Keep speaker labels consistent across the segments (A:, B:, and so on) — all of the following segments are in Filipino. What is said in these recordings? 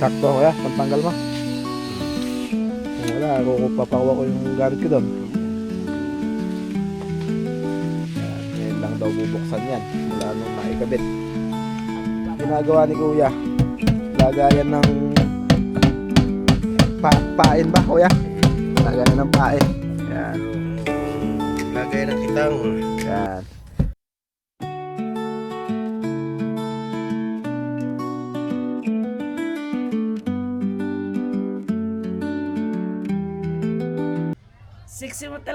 A: Sakto kuya, pantanggal mo. Kung wala, kukupapawa ko yung gamit ko doon. Yan, ngayon lang daw bubuksan yan. Mula nung naikabit. Ginagawa ni kuya. Lagayan ng pa pain ba kuya? Lagayan ng pain. Yan.
B: Lagay ng kitang.
A: Yan.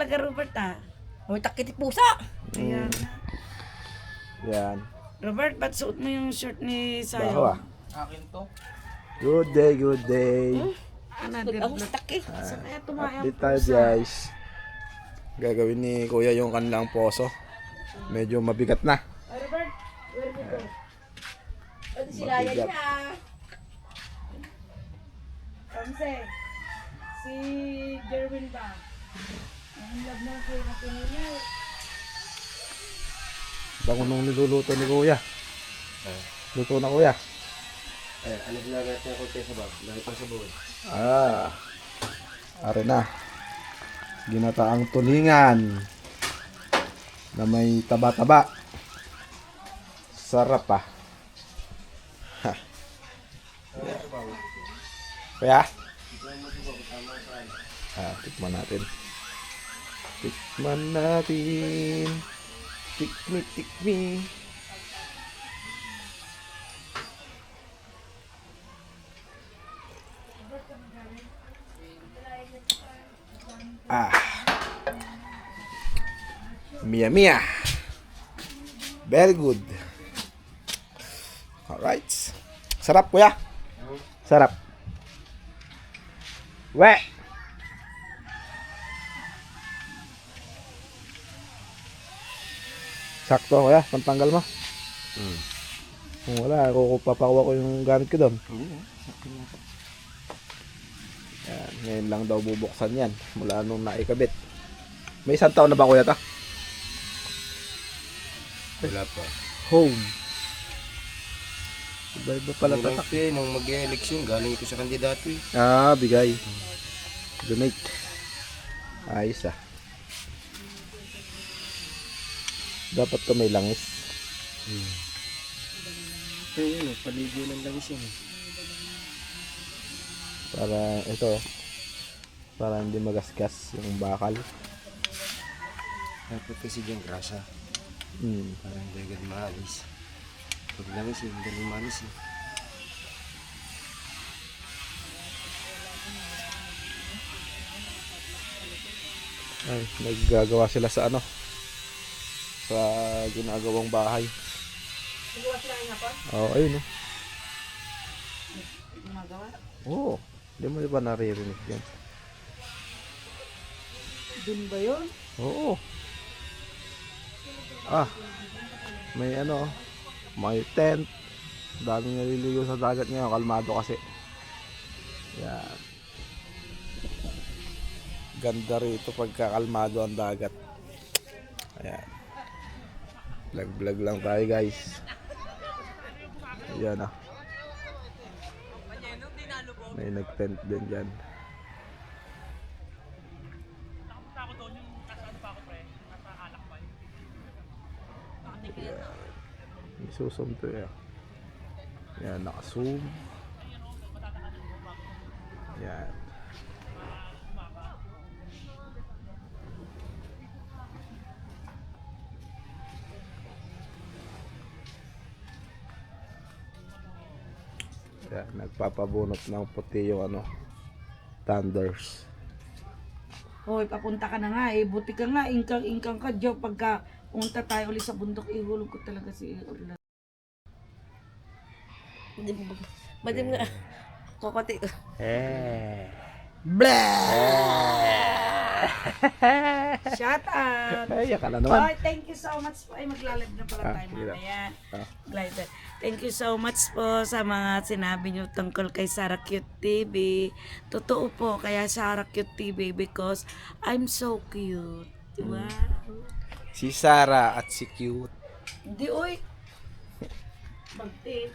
C: Talaga, Robert, ah.
D: May takit pusa.
C: Ayan.
A: Yan.
C: Robert, ba't suot mo yung shirt ni
A: Baho
C: Sayo?
A: ah. Good day, good day.
C: Ano,
D: Ang
C: direct
D: takit.
C: Saan kaya tumayang
A: Update tayo guys. Gagawin ni kuya yung kanilang poso. Medyo mabigat na.
C: Ay, Robert, where you go?
D: Pati sila yan
A: Mabigat.
D: niya.
C: Kamse, si Jerwin ba?
A: Bango nung niluluto ni kuya. Luto na kuya.
B: Eh, ano na natin ako sa bag? Lagi sa buwan.
A: Ah. Are na. Ginataang tulingan. Na may taba-taba. Sarap ah. Ha. Kuya? Ah, tikman natin. Tikman natin. Tikmi, tikmi. Ah. Mia Mia. Very good. Alright. Sarap kuya. Sarap. We. Sakto kuya, pantanggal mo.
B: Hmm.
A: Kung wala, kukupapawa ko yung gamit ko doon. Yan, ngayon lang daw bubuksan yan. Mula nung naikabit. May isang taon na ba kuya ta?
B: Wala pa.
A: Home. Iba-iba pala
B: Nung
A: tatak.
B: eh, nung mag-eleksyon, galing ito sa kandidato eh.
A: Ah, bigay. Donate. Ayos ah. Dapat ka may langis.
B: Ito yun, eh, paligyo ng langis yun. eh.
A: Para ito. Para hindi magasgas yung bakal.
B: Dapat kasi dyan grasa.
A: Hmm.
B: Para hindi agad maalis. Pag langis eh, hindi rin maalis eh.
A: Ay, naggagawa sila sa ano? Sa ginagawang bahay.
D: Nagawa sila nga po.
A: Oo, oh, ayun oh.
C: Gumagawa?
A: Oo. Hindi mo ba naririnig yan?
C: Dun ba yun?
A: Oo. Ah. May ano, may tent. Daming naliligo sa dagat ngayon. Kalmado kasi. Yan. Ganda rito pagka kalmado ang dagat. Ayan. Vlog vlog lang tayo guys. Ayan ah. May nag-tent din dyan. May susum to eh. Yan, naka-zoom. Yan, nagpapabunot ng puti yung ano, thunders.
C: Hoy, papunta ka na nga eh. Buti ka nga, ingkang-ingkang ka. Diyo, pagka punta tayo ulit sa bundok, ihulog ko talaga si Orlando.
D: Hindi mo ba? Ba't yung nga? Kokoti.
A: Eh.
C: Shut up!
A: Ay, ka na naman.
C: Ay, thank you so much po. Ay, maglalab na pala
A: Ah,
C: tayo mamaya.
A: Ah.
C: Glider. Thank you so much po sa mga sinabi niyo tungkol kay Sarah Cute TV. Totoo po, kaya Sarah Cute TV because I'm so cute.
A: Hmm.
C: Wow.
A: Si Sarah at si Cute.
C: Hindi, oy. Magtip.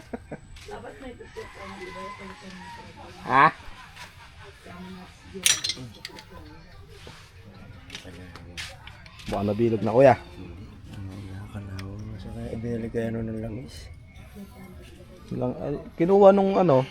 C: Dapat may
A: Ha? Baka nabilog na kuya.
B: Masa kaya ano ng langis?
A: Lang, kinuha nung ano,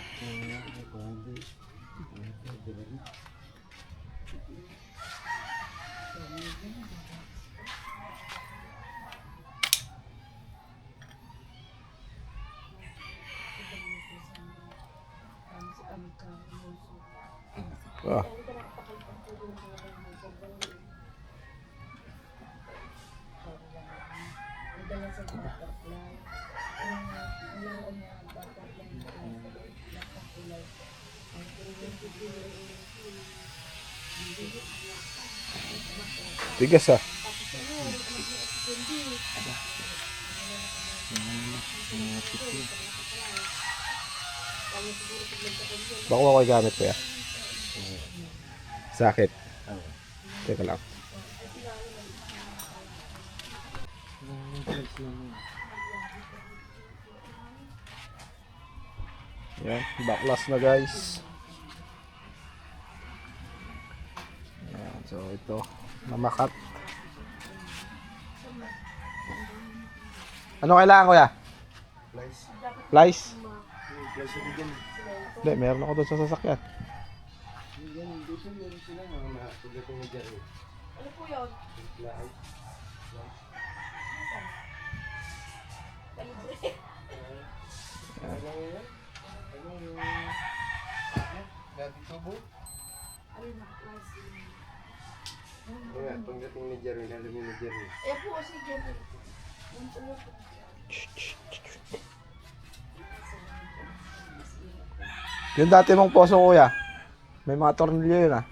A: Ah. Tigas ah. Baka ko kayo gamit ko ya. Sakit. Teka lang. Yan, backlash na guys. Yan, so ito, namakat. Ano kailangan ko ya?
B: Ako dyan.
A: Hindi, meron ako doon sa sasakyan.
B: Yan, dito meron sila mga nakapagdating na dyan.
D: Ano po yun?
B: Flies. Ano yun? Yung... Dati tubo? Kaya, pagdating ni Jerry, alam ni Jerry.
D: Ayan po, sige.
A: Yung dati mong poso kuya, may mga tornilyo yun ah.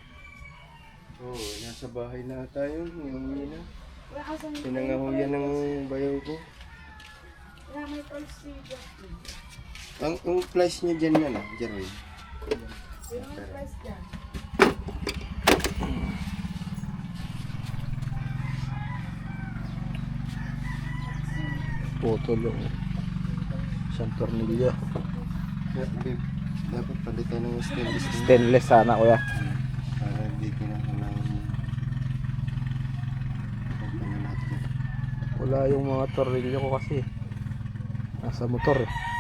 B: Oo, oh, nasa bahay na tayo. Yung yun na. Pinangahuyan ng bayaw ko.
D: Wala may pulse.
B: Ang, ang flies niya dyan yan, ah, Jerry.
D: Wala may pulse dyan.
A: Putol yung isang tornilyo.
B: Dapat, dapat palitan ng stainless na.
A: Stainless sana kuya.
B: Para hindi natin.
A: Wala yung mga tornilyo ko kasi. Nasa motor eh.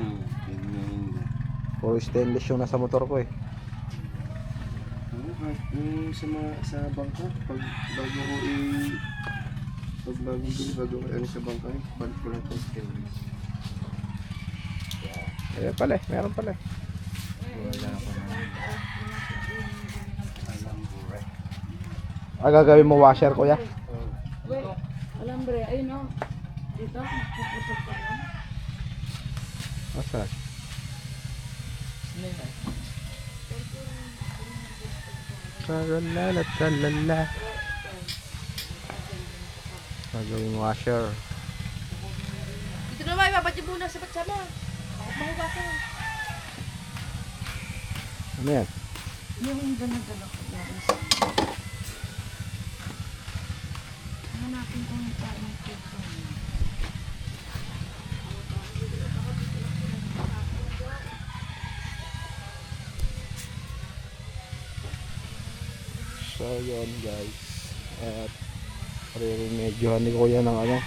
B: Hmm, hindi.
A: Puro stainless yung nasa motor ko eh.
B: Ano, kahit yung sa mga sa bangka, pag bago ko i... Pag bago bili, bago ko ano sa bangka, eh, balik ko lang itong stainless.
A: Ayan pala eh, meron pala eh.
B: Wala ako na.
A: Ah, gagawin mo washer kuya?
B: Oh.
C: Wait, alambre, ayun o. Dito, puputok ko lang.
A: Asa? Tralala, tralala. Gagawin washer.
D: Dito naman, ibabad yung muna sa batsama. Bakit mahugasan?
A: Ano yan?
C: Yung dala-dala ko. Hanapin ko yung kain ko.
A: Yun guys. At re-remedyohan ni kuya ng ano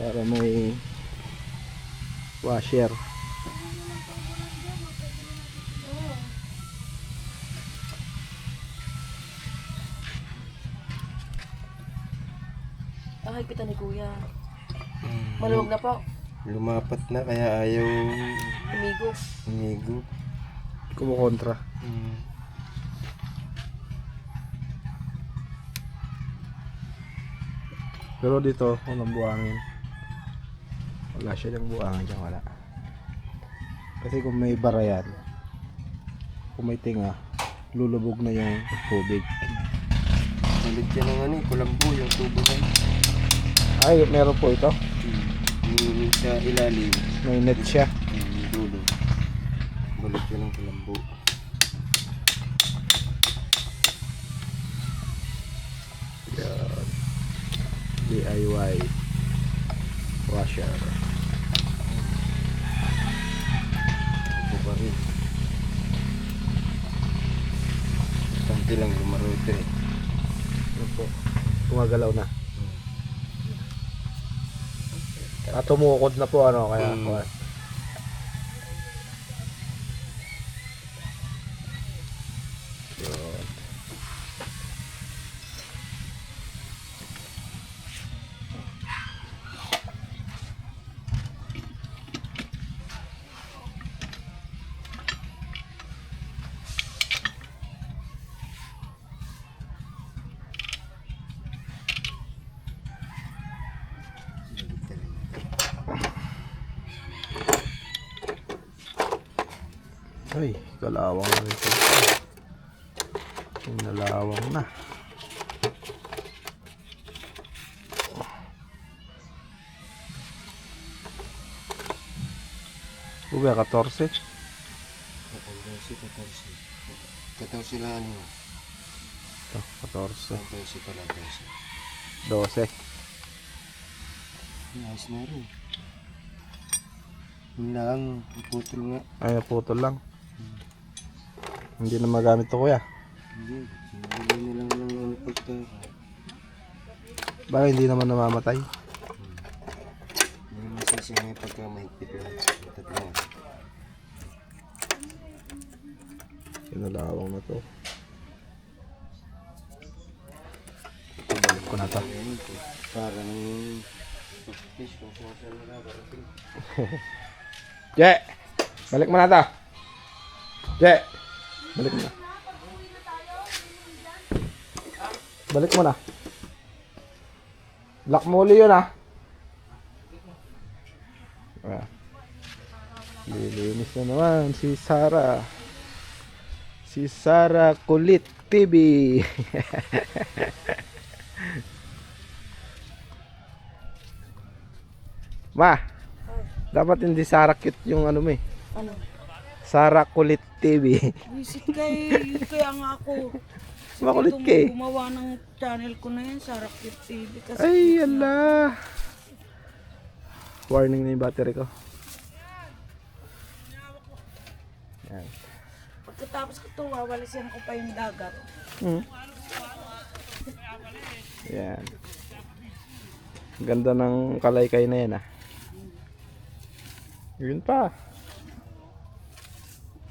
A: para may washer.
D: Ang higpitan ni Kuya. Maluwag na po.
B: Lumapat na kaya ayaw
D: Amigo.
B: umigo.
A: Kumukontra.
B: Hmm.
A: Pero dito, walang buhangin. Wala siya ng buhangin dyan, wala. Kasi kung may bara yan, kung may tinga, lulubog na yung tubig.
B: Palit yan ng ano eh, kulambo yung tubo na.
A: Ay, meron po ito.
B: Hmm. Sa ilalim,
A: May net siya.
B: yung dulo. Balit yan ng kulambo.
A: DIY washer
B: ito pa rin. Konti lang lumaro ito eh.
A: Ano po? Gumagalaw na. Hmm. Ah, Atumukod na po ano kaya hmm. Ah. Ay, kalawang na ito. Nalawang na. Uwe, 14.
B: 14, 14. 14 lang ano.
A: Ito, 14.
B: 14 pala, 12.
A: 12.
B: Nice na rin. Yun lang, putol nga.
A: Ay, naputol lang. Hindi na magamit to kuya.
B: Hindi, sinabili na lang ng ano pagka.
A: Baka hindi naman namamatay.
B: Hindi naman sasingay pagka mahigpit lang. Tatlo.
A: Kinalawang na to. Balik ko na to.
B: Parang.
A: Je! Balik mo na to. Je! Balik mo na. Balik mo na. Lock mo uli yun ah. Ah. Lilinis na naman si Sara. Si Sara Kulit TV. Ma, dapat hindi Sara cute yung ano mo eh.
C: Ano?
A: Sara Kulit TV.
C: Visit kay, kaya nga ako.
A: Makulit ka eh.
C: Gumawa ng channel ko na yan, Sarah Cute TV. Kasi
A: Ay, ala. Warning na yung battery ko. Yan.
C: pagkatapos ko ito, wawalisin ko pa yung dagat.
A: Hmm. Yan. Ganda ng kalaykay na yan ah. Yun pa.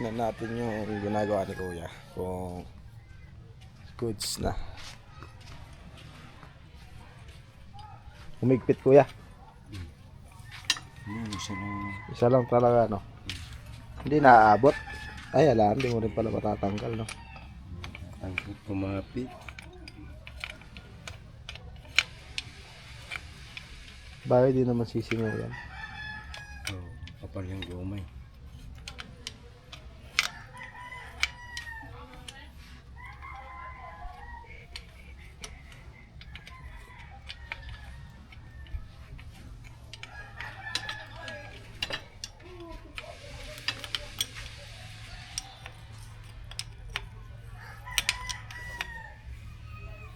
A: Tignan natin yung ginagawa ni Kuya. Kung goods na. Umigpit Kuya.
B: Yun, isa lang.
A: Isa lang talaga, no? Hindi naaabot. Ay, alam, hindi mo rin pala matatanggal, no?
B: Ang kumapit.
A: Bakit di naman sisingaw yan?
B: Oh, kapal yung gumay.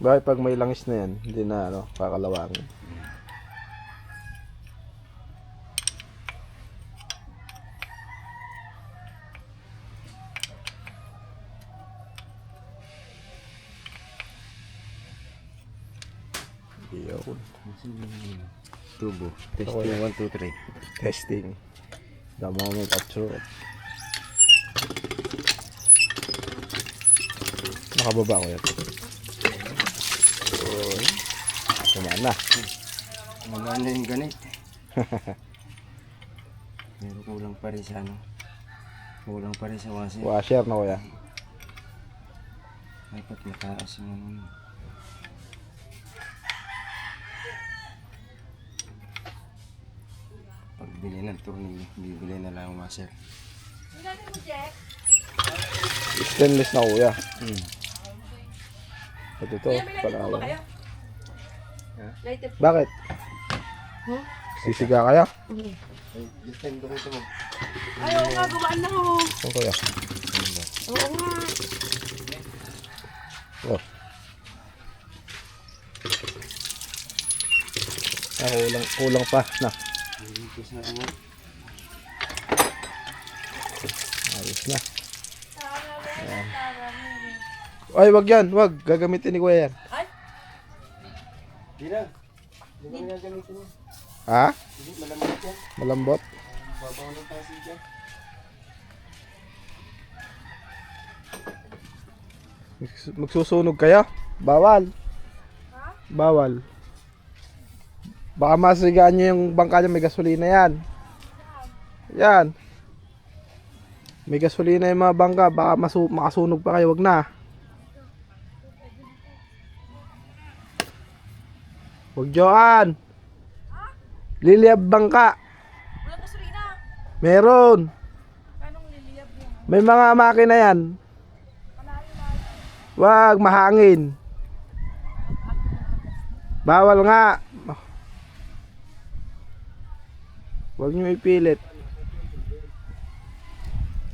A: Bakit pag may langis na yan, hindi na, ano, kakalawangin. Yun.
B: Tubo. Testing 1, 2, 3.
A: Testing. The moment of truth. Nakababa ko yan. Uy. Kumaan na.
B: Wala na yung ganit. Pero kulang pa rin sa ano. Kulang pa rin sa washer.
A: Washer na kuya.
B: Dapat mataas yung ano. Pagbili ng tornilyo, bibili na lang ang washer.
A: Stainless na kuya.
B: Hmm.
A: Ito to,
D: Kuya, may lighter po ba
A: palawan. Bakit?
D: Huh?
A: Sisiga kaya?
B: Ay, this time dumito mo.
D: Ay, oo nga, gumaan na oh.
A: Saan kaya?
D: Oo nga.
A: Oh. Ah, kulang, kulang pa. Na,
B: Dito sa ano.
A: ayos na. Ayan. Ay, wag yan, wag. Gagamitin ni Kuya yan.
D: Ay,
B: Di na. Di na nga gamitin mo.
A: Ha?
B: Hindi, malamit yan.
A: Malambot?
B: Babaw ng tasi dyan.
A: Mags- Magsusunog kaya? Bawal. Bawal. Baka masigaan nyo yung bangka niya, may gasolina yan. Yan. May gasolina yung mga bangka, baka masu makasunog pa kayo, wag na. Wag Joan. Liliyab bangka.
D: wala gasolina.
A: Meron.
D: Anong liliyab yun?
A: May mga makina yan. Wag, mahangin. Bawal nga. Huwag niyo ipilit.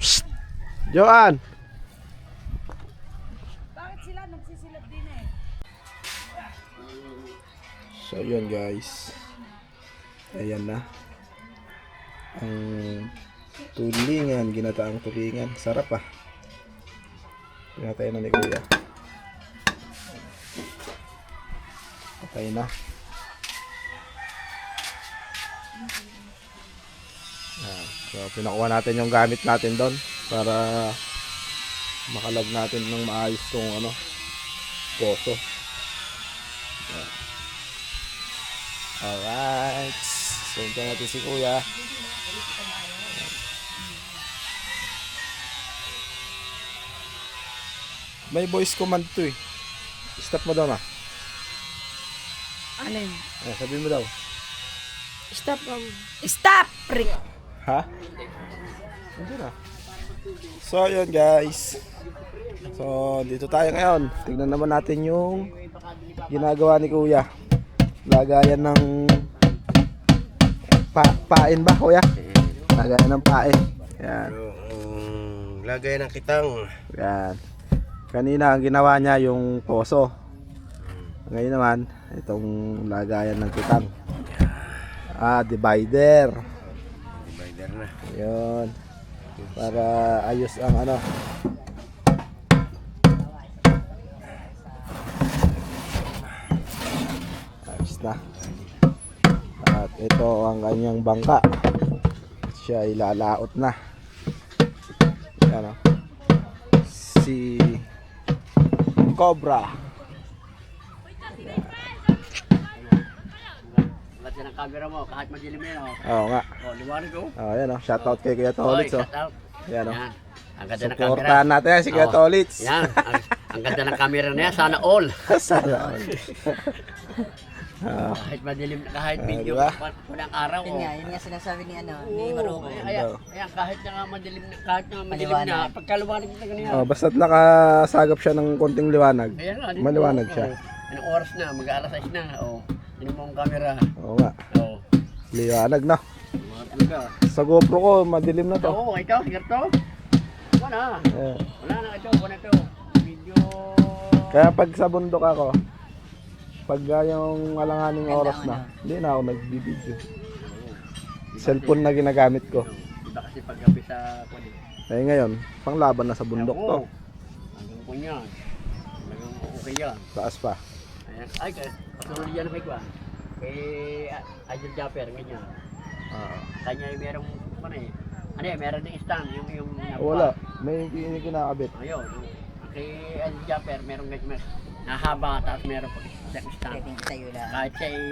A: Psst! Joan! So yun guys. Ayan na. Ang tulingan, ginataang tulingan. Sarap ah. Pinatay na ni Kuya. Patay na. Ayan. So pinakuha natin yung gamit natin doon para makalag natin ng maayos tong ano poso. Alright. So, hintayin natin si Kuya. May voice command to eh. Stop mo daw na.
C: Alin?
A: Ah, sabihin mo daw.
C: Stop, um, stop, prick!
A: Ha? Hindi na. So, yun guys. So, dito tayo ngayon. Tignan naman natin yung ginagawa ni Kuya. Lagayan ng pa pain ba, Kuya? Lagayan ng pain. Yan.
B: Um, lagay ng kitang.
A: Yan. Kanina ang ginawa niya yung poso. Ngayon naman, itong lagayan ng kitang. Ah, divider.
B: Divider na.
A: Yun. Para ayos ang ano. Ayos na. At ito ang kanyang bangka. Siya ay lalaot na. Yan o. Si Cobra.
E: Lati ng camera mo, kahit madilim yan, oh.
A: Oo nga.
E: Oh, liwanag, oh.
A: Oh, yan o. Shoutout kay Kuya Tolitz o.
E: shout out.
A: Yan o.
E: Yan. Ang ganda ng camera.
A: Natin yan si Kuya
E: Oo.
A: Tolitz.
E: Yan. Ang, ang ganda ng camera na yan. Sana all.
A: Sana all. Ah,
E: Kahit madilim, kahit
A: Ah,
E: video,
A: diba?
E: pa- walang araw,
F: Yun
E: oh.
F: nga, yun nga sinasabi ni ano, ni.
E: Kaya, kaya, kaya kahit na nga madilim, na- kahit na madilim na,
F: Maliwanag.
E: pagkaluwanag na ganyan.
A: oh, basta't nakasagap siya ng konting liwanag.
E: Di
A: Maliwanag siya.
E: oh. Anong oras na? Mag-aalas 6 na, oh. Tinan mo ang camera.
A: Oo nga.
E: Oh.
A: Liwanag na.
E: Mga talaga.
A: Sa GoPro ko, madilim na to.
E: Oo, ikaw, sigar to. Wala.
A: Eh,
E: Wala na ito, wala ito. Video.
A: Kaya pag sa bundok ako, pag yung alanganing
F: Ganda
A: oras na,
F: ano.
A: hindi na ako nagbibideo. Cellphone na ginagamit ko.
E: Iba kasi paggabi sa kulit.
A: Eh ngayon, panglaban na sa bundok to.
E: Hanggang po niyan. Hanggang okay yan.
A: Taas pa.
E: Ayan. Ay, kaya kasunod yan kay Kwan. Kay ah, Idol Japper, ganyan.
A: Ah,
E: Kanya yung merong, ano eh. Ano eh, meron din stand, yung, yung
A: wala, may hindi kinakabit.
E: Ayun. yung- Kay Idol Japper, merong ganyan. Nahaba, tapos meron pag isang stand.
F: Pwedeng itayo lang.
E: Kahit siya ay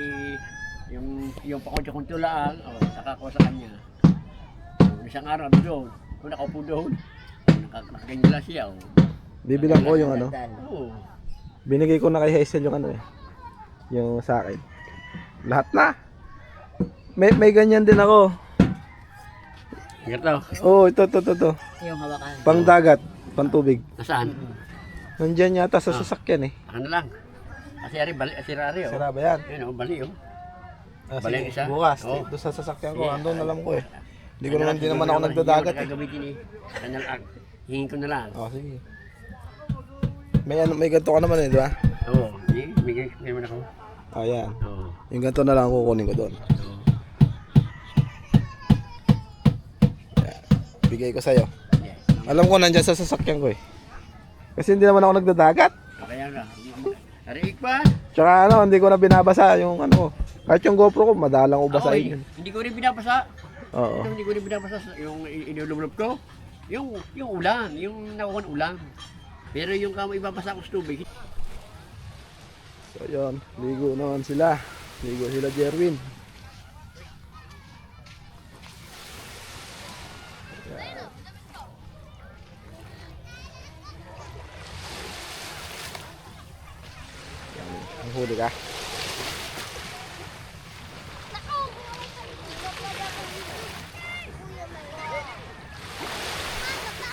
E: yung yung pakudyo kong tulaan, oh, nakako sa kanya. So, isang araw doon, kung nakaupo doon, nakakaganyan lang siya. Oh.
A: Bibilang ko yung ano.
E: Oo.
A: Binigay ko na kay Hazel yung ano eh. Yung sa akin. Lahat na. May, may ganyan din ako.
E: Ganito.
A: Oo, oh, ito, ito, ito, ito.
F: Yung hawakan.
A: Pang dagat, pang tubig.
E: Nasaan?
A: Nandyan yata sa sasakyan eh.
E: Ano lang. Kasi ari, bali, si Rari, oh.
A: Sira ba yan?
E: Ayun, oh, bali, oh.
A: Ah,
E: Bali
A: sige,
E: isa?
A: bukas.
E: Oo.
A: Doon sa sasakyan ko.
E: Sige.
A: Andun alam ko eh. Hindi ko naman,
E: lang,
A: di
E: siguro
A: naman ako
E: naman,
A: nagdadagat eh.
E: gagamitin eh. Kanya lang, hingin ko na lang.
A: Oh, sige. May ano, may ganito ka naman eh, di ba?
E: Oo, hindi, may may man ako.
A: Oh, yan.
E: Oo.
A: Yung ganito na lang ang kukunin ko doon.
E: oo.
A: Bigay ko sa'yo. Alam ko nandyan sa sasakyan ko eh. Kasi hindi naman ako nagdadagat.
E: Kaya nga. Ari, pa.
A: Tsaka ano, hindi ko na binabasa yung ano. Kahit yung GoPro ko, madalang ko basahin yun.
E: hindi ko rin binabasa.
A: Oo.
E: Ito, hindi ko rin binabasa sa- yung i- ko. Yung, yung ulan, yung nakuha ng ulan. Pero yung kamo ibabasa ko sa tubig,
A: So yun, ligo naman sila. Ligo sila Jerwin. Ang huli ka.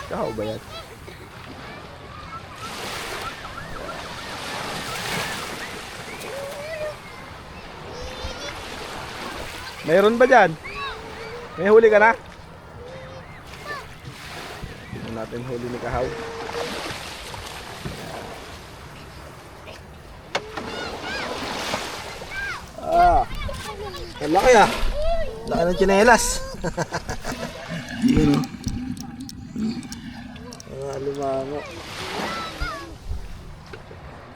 A: Ikaw ba yan? Mayroon ba dyan? May huli ka na? Tignan natin huli ni Kahaw. Ang laki ah. Laki ng tsinelas. Yun. Mga alimango.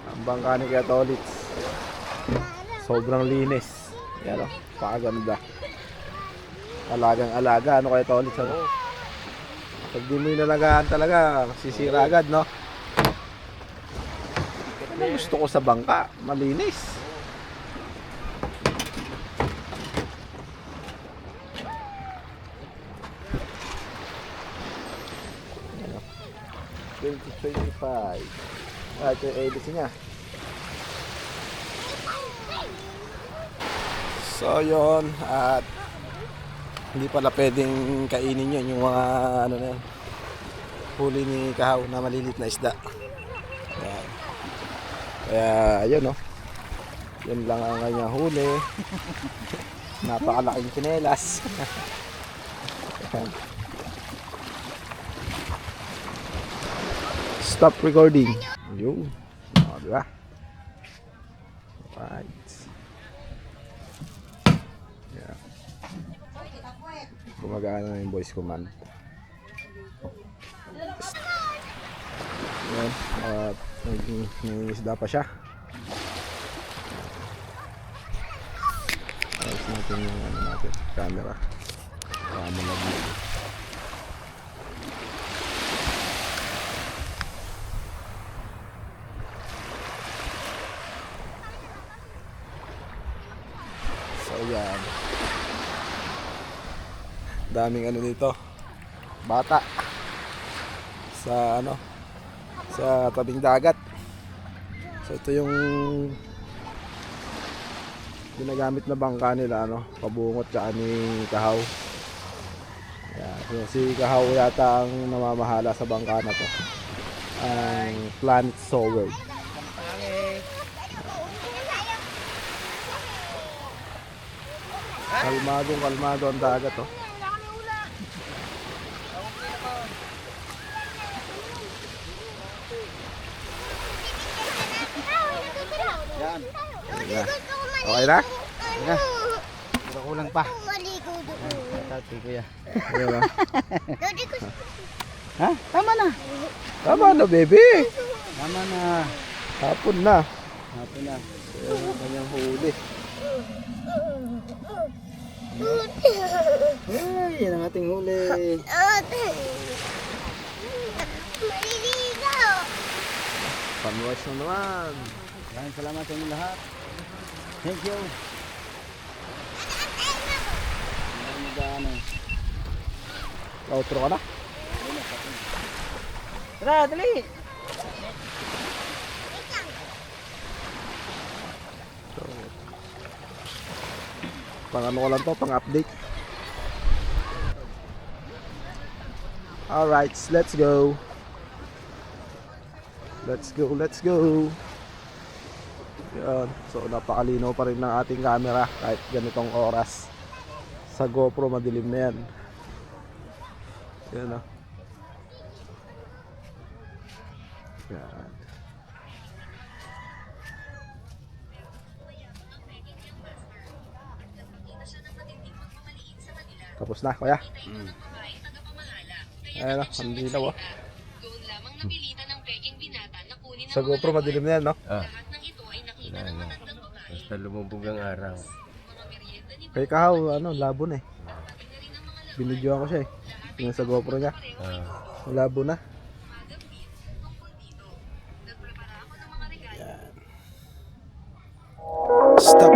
A: Ang bangka ni Kuya Tolits. Sobrang linis. Yan o, pakaganda. Alagang alaga, ano kaya Tolits ano? Pag di mo inalagaan talaga, sisira agad, no? Ano gusto ko sa bangka? Malinis. Ano? 2025. Ah, ito yung ABC niya. So yon at hindi pala pwedeng kainin yun yung mga ano na yun, huli ni Kahaw na malilit na isda. Ayan. Kaya ayun no. Yun lang ang kanyang huli. Napakalaking tsinelas. Ayan. Stop recording. Yun. O, diba? Right. Yeah. Gumagana na yung voice command. Yan. At nag- nangingisda pa siya. Ayos natin yung ano natin, camera. Para malagyan. So yan. Daming ano dito. Bata. Sa ano? Sa tabing dagat. So ito yung ginagamit na bangka nila ano, pabungot tsaka ni Kahaw. Yan. So, si Kahaw yata ang namamahala sa bangka na to. Ang Planet Sower. Kalmadong kalmado ang dagat oh. Yan. Okay na?
F: Kulang pa.
G: Maligo doon.
F: Tati kuya.
A: Ah.
G: Daddy ko
F: Ha? Tama na.
A: Tama na, baby.
F: Tama na.
A: Hapon na.
F: Hapon na.
A: Kanyang huli.
F: Ay, yan ang ating huli.
G: ate. Maliligo.
A: Panwash na naman.
F: Maraming salamat sa inyo lahat. Thank you. Ano,
A: Outro ka na?
F: Tara, dali.
A: Pang ano ko lang to, pang update. Alright, let's go. Let's go, let's go. Yan. So napakalinaw pa rin ng ating camera kahit ganitong oras. Sa GoPro madilim na yan. Yan ah. Yan. Tapos na, kuya. Ayan o, ang dilaw oh. Sa GoPro madilim na yan, no?
B: Ah. Wala na. Basta lumubog ang araw.
A: Kay Kahaw, ano, labo na eh. Binidyoan ko siya eh. Yung sa GoPro niya.
B: Ah.
A: Labo na. Stop